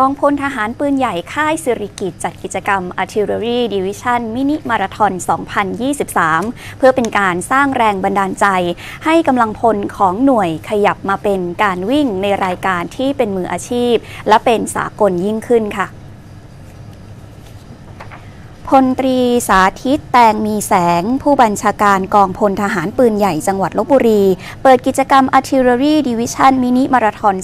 กองพลทหารปืนใหญ่ค่ายสิริกิตจัดกิจกรรม Artillery Division Mini Marathon 2023 เพื่อเป็นการสร้างแรงบันดาลใจ ให้กำลังพลของหน่วยขยับมาเป็นการวิ่งในรายการที่เป็นมืออาชีพ และเป็นสากลยิ่งขึ้นค่ะ พลตรีสาธิตแตงมีแสง ผู้บัญชาการกองพลทหารปืนใหญ่จังหวัดลบบุรี เปิดกิจกรรม Artillery Division Mini Marathon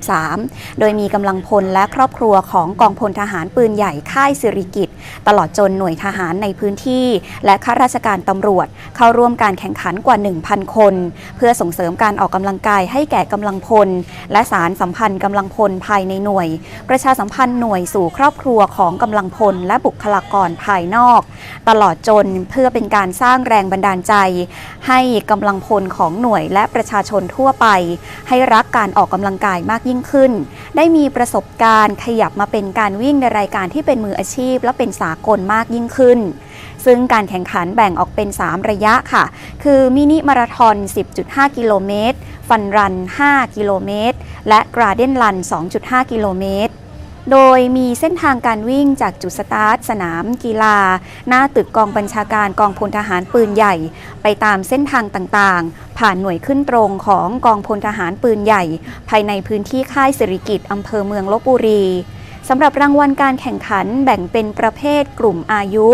2023 โดยมีกำลังพลและครอบครัวของกองพลทหารปืนใหญ่ค่ายสิริกิตตลอดจนหน่วยทหารในพื้นที่ และข้าราชการตำรวจ เข้าร่วมการแข่งขันกว่า 1,000 คน เพื่อส่งเสริมการออกกำลังกายให้แก่กำลังพล และสารสัมพันธ์กำลังพลภายในหน่วย ประชาสัมพันธ์หน่วยสู่ครอบครัวของกำลังพลและบุคลากรภายนอก ตลอดจนเพื่อเป็นการสร้างแรงบันดาลใจ ให้กำลังพลของหน่วยและประชาชนทั่วไป ให้รักการออกกำลังกายมากยิ่งขึ้น ได้มีประสบการณ์ขยับมาเป็นการวิ่งในรายการที่เป็นมืออาชีพ และเป็นสากลมากยิ่งขึ้นซึ่งการแข่งขันแบ่งออกเป็น 3 ระยะค่ะ คือมินิมาราทอน 10.5 กิโลเมตร ฟันรัน 5 กิโลเมตร และกราเด้นรัน 2.5 กิโลเมตร โดยมีเส้นทางการวิ่งจากจุดสตาร์ทสนามกีฬา หน้าตึกกองบัญชาการกองพลทหารปืนใหญ่ ไปตามเส้นทางต่างๆ ผ่านหน่วยขึ้นตรงของกองพลทหารปืนใหญ่ ภายในพื้นที่ค่ายสิริกิตอำเภอเมืองลบบุรีสำหรับรางวัลการแข่งขันแบ่งเป็นประเภทกลุ่มอายุ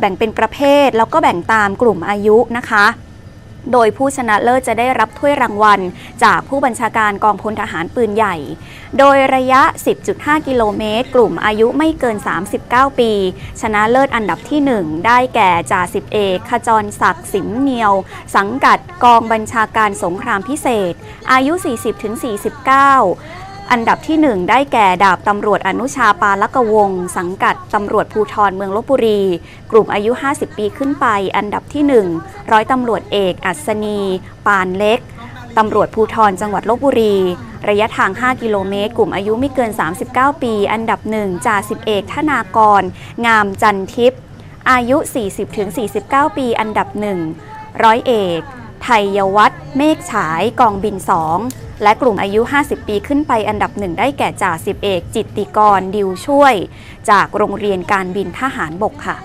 แบ่งเป็นประเภทแล้วก็แบ่งตามกลุ่มอายุนะคะ โดยผู้ชนะเลิศจะได้รับถ้วยรางวัล จากผู้บัญชาการกองพลทหารปืนใหญ่ โดยระยะ 10.5 กิโลเมตร กลุ่มอายุไม่เกิน 39 ปี ชนะเลิศอันดับที่ 1 ได้แก่จ่าสิบเอกขจรศักดิ์สิมเนียว สังกัดกองบัญชาการสงครามพิเศษ อายุ 40-49 อันดับที่ 1 ได้แก่ดาบตำรวจอนุชาปาลกวง สังกัดตำรวจภูธรเมืองลบบุรี กลุ่มอายุ 50 ปีขึ้นไป อันดับที่ 1 ร้อยตำรวจเอก อัศนี ปานเล็กตำรวจภูธรจังหวัดลบบุรี ระยะทาง 5 กิโลเมตร กลุ่มอายุไม่เกิน 39 ปี อันดับหนึ่งจ่าสิบเอกธนากร งามจันทิพย์อายุ 40-49 ปี อันดับหนึ่งร้อยเอก ไทยวัฒน์เมฆฉายกองบิน 2 และกลุ่มอายุ 50 ปีขึ้นไปอันดับหนึ่งได้แก่จ่าสิบเอก จิตติกรดิวช่วย จากโรงเรียนการบินทหารบกค่ะ